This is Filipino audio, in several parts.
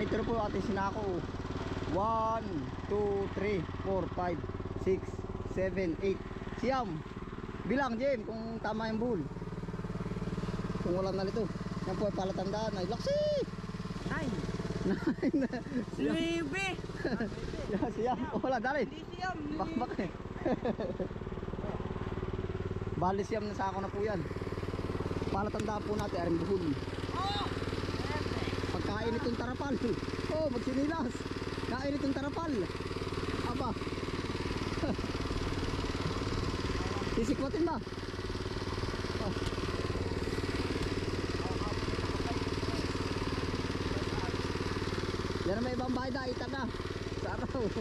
Na po ating sinako. 1, 2, 3, 4, 5, 6, 7, 8. Siyam. Bilang, Jem, kung tama yung bull. Kung walang nalito. Yan po ay palatandaan. Ay, laksi! Nine. Nine. Siyam. Libe. Yan, siyam. Wala, dali. Siyam. Bakbak eh. Bali siyam na sako na po yan. Palatandaan po natin, aring buhol. Pagkain itong tarapal. Oh, magsinilas. Kain itong tarapal. Aba. Sisikwatin ba? Oh. Yan may ibang bahay na, ita na. Sa araw.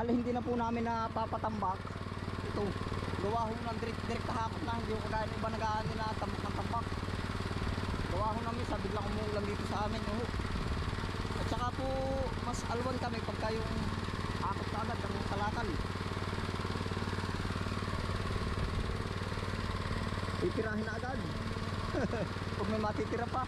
Bali hindi na po namin na papatambak. Ito, gawa ho ng direct direct kahapon na hindi ko kagaya ng iba nagaan nila tambak ng tambak. Gawa ho namin sa biglang umuulan dito sa amin. Oh. At saka po mas alwan kami pagka yung akot na agad ng kalakal. Titirahin na agad. Pag may matitira pa.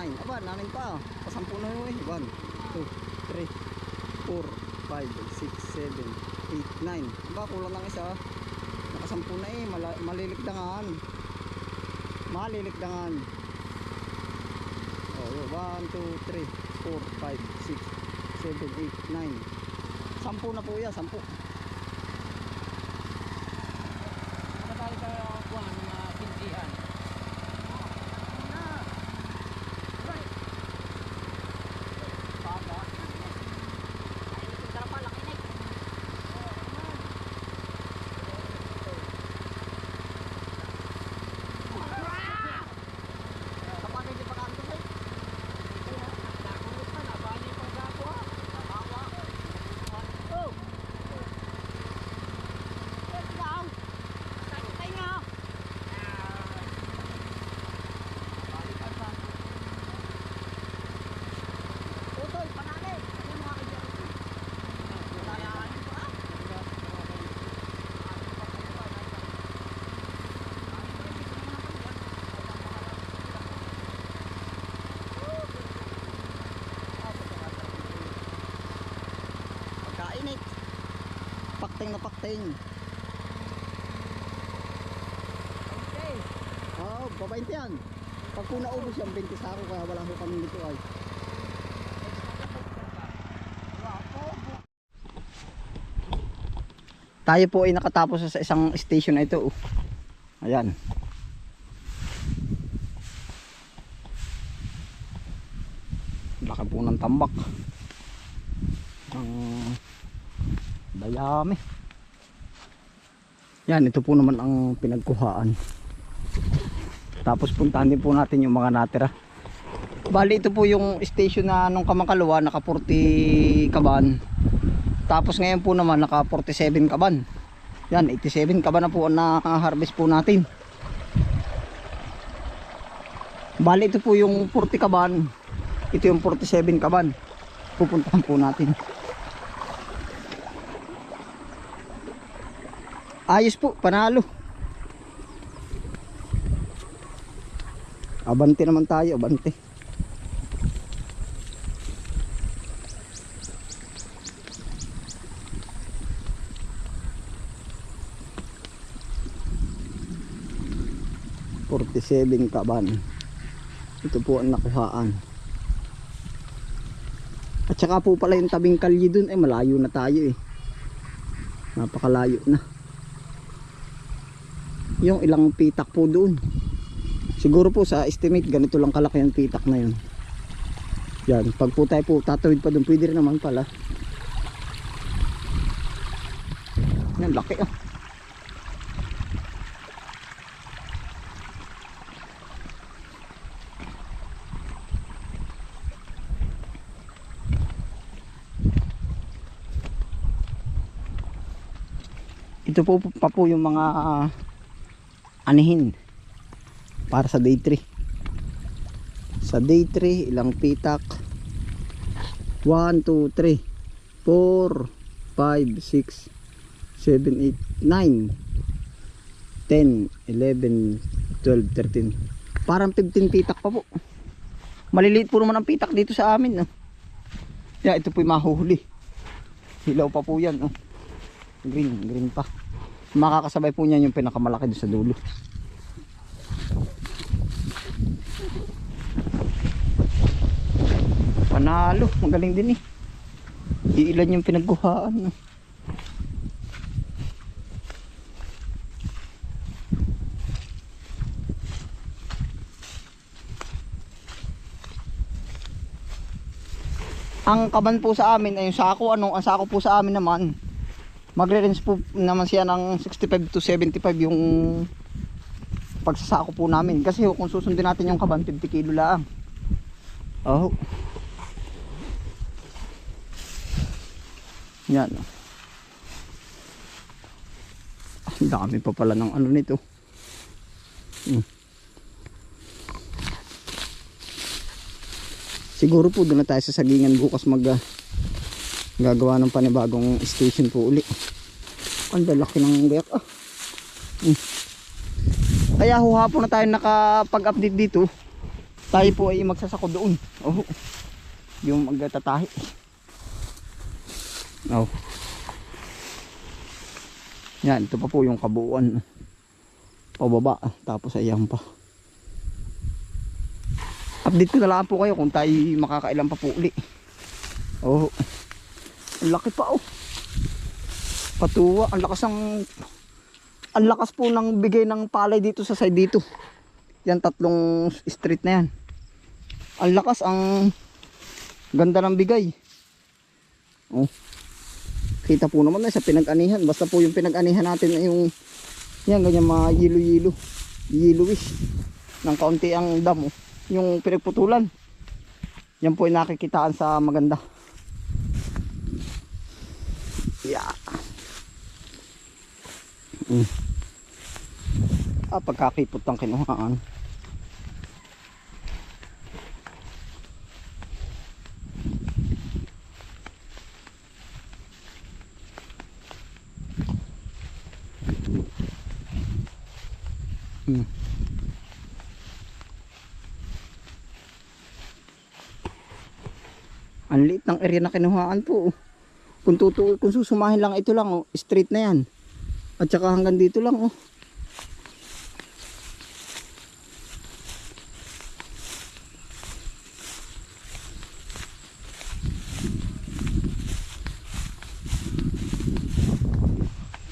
9. Aba, nanin pa. Pasampu na yun eh. 1, 2, 3, 4, 5, 6, 7, 8, 9. Aba, kulang lang isa. Nakasampu na eh. Mala malilikdangan. Malilikdangan. Oh, yun. 1, 2, 3, 4, 5, 6, 7, 8, 9. Sampu na po yan, sampu. Ting. Okay. Oo, oh, babainte yan. Pag po naubos yan, 20 sako kaya wala ko kami dito ay. Tayo po ay nakatapos sa isang station na ito. oh. Ayan. Laki po ng tambak. Ang dayami. Yan, ito po naman ang pinagkuhaan. Tapos puntahan din po natin yung mga natira. Bali ito po yung station na nung kamakalawa naka 40 kaban. Tapos ngayon po naman naka 47 kaban. Yan 87 kaban na po ang naka-harvest po natin. Bali ito po yung 40 kaban. Ito yung 47 kaban. Pupuntahan po natin. Ayos po, panalo. Abante naman tayo, abante. Forty-seven kaban. Ito po ang nakuhaan. At saka po pala yung tabing kalye dun, eh malayo na tayo eh. Napakalayo na. Yung ilang pitak po doon. Siguro po sa estimate ganito lang kalaki ang pitak na yun. Yan, pag po tayo po tatawid pa doon, pwede rin naman pala. Yan, laki ah. Ito po pa po yung mga ah, anihin para sa day 3 sa day 3 ilang pitak? 1, 2, 3 4 5, 6 7, 8, 9 10, 11 12, 13 parang 15 pitak pa po. Maliliit po naman ang pitak dito sa amin no? yeah, ito po yung mahuhuli. Hilaw pa po yan oh. green, green pa makakasabay po niyan yung pinakamalaki doon sa dulo Panalo, magaling din eh. Iilan yung pinagkuhaan. no? Ang kaban po sa amin ay yung sako, ano, ang sako po sa amin naman. Magre-range po naman siya ng 65 to 75 yung pagsasako po namin. Kasi kung susundin natin yung kaban, 50 kilo lang. Oh. Yan. oh. Ang dami pa pala ng ano nito. Hmm. Siguro po doon na tayo sa sagingan bukas mag ah, gagawa ng panibagong station po uli. Ang lalaki ng biyak ah. Hmm. Kaya ho hapon na tayo nakapag-update dito. Tayo po ay magsasako doon. Oh. Yung magtatahi. Oh. Yan, ito pa po yung kabuuan. Pababa, tapos ayan pa. Update ko na lang po kayo kung tayo makakailan pa po uli. Oh. Ang laki pa oh. Patuwa, ang lakas ng ang lakas po ng bigay ng palay dito sa side dito. Yan tatlong street na yan. Ang lakas, ang ganda ng bigay. Oh. Kita po naman na sa pinag-anihan. Basta po yung pinag-anihan natin ay yung yan, ganyan mga yilo-yilo. Yellowish. Ng kaunti ang damo. Yung pinagputulan. Yan po ay nakikitaan sa maganda. Yeah. Mm. Ah, pagkakipot ng kinuhaan. Hmm. Ang liit ng area na kinuhaan po. Kung, tutu kung susumahin lang ito lang, oh, straight na yan. At saka hanggang dito lang, oh.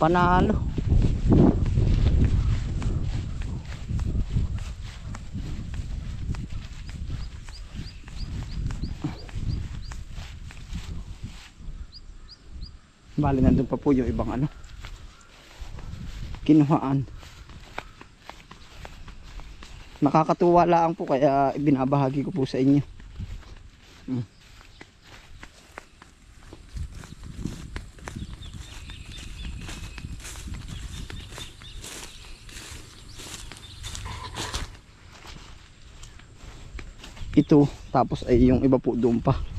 Panalo. Bali nandun pa po yung ibang ano. Kinuhaan. Nakakatuwa lang po kaya ibinabahagi ko po sa inyo. Hmm. Ito, tapos ay yung iba po doon pa.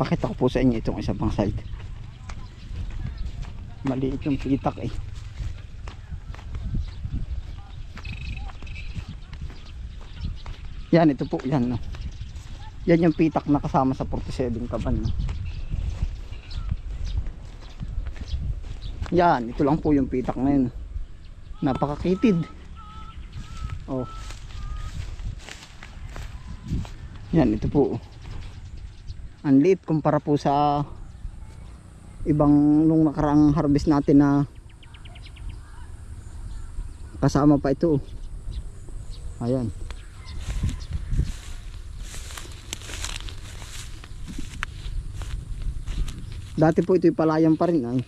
Pakita ko po sa inyo itong isa pang side. Maliit yung pitak eh. Yan, ito po, yan. No. Yan yung pitak na kasama sa 47 kaban. No. Yan, ito lang po yung pitak na yun. Napakakitid. Oh. Yan, ito po. Ang liit kumpara po sa ibang nung nakaraang harvest natin na kasama pa ito. Ayan. Dati po ito'y palayang pa rin ay.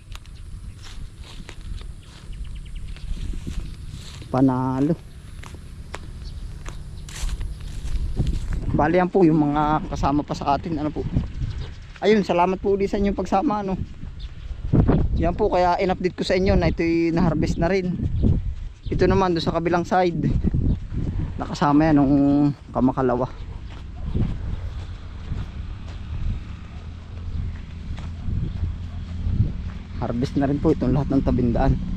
Panalo. Bali yan po yung mga kasama pa sa atin ano po. Ayun, salamat po ulit sa inyong pagsama ano. Yan po kaya in-update ko sa inyo na ito'y na-harvest na rin. Ito naman doon sa kabilang side. Nakasama yan nung kamakalawa. Harvest na rin po itong lahat ng tabindaan.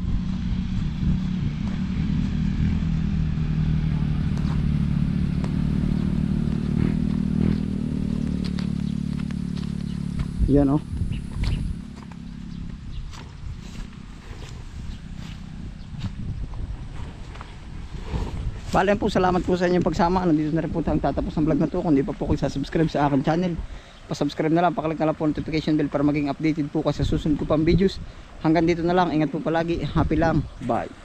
Yan oh. Bale po, salamat po sa inyong pagsama. Nandito na rin po tayong tatapos ng vlog na to. Kung di pa po kayo subscribe sa akin channel, pa-subscribe na lang, paklik na lang po notification bell para maging updated po kayo sa susunod ko pang videos. Hanggang dito na lang, ingat po palagi. Happy lang. Bye.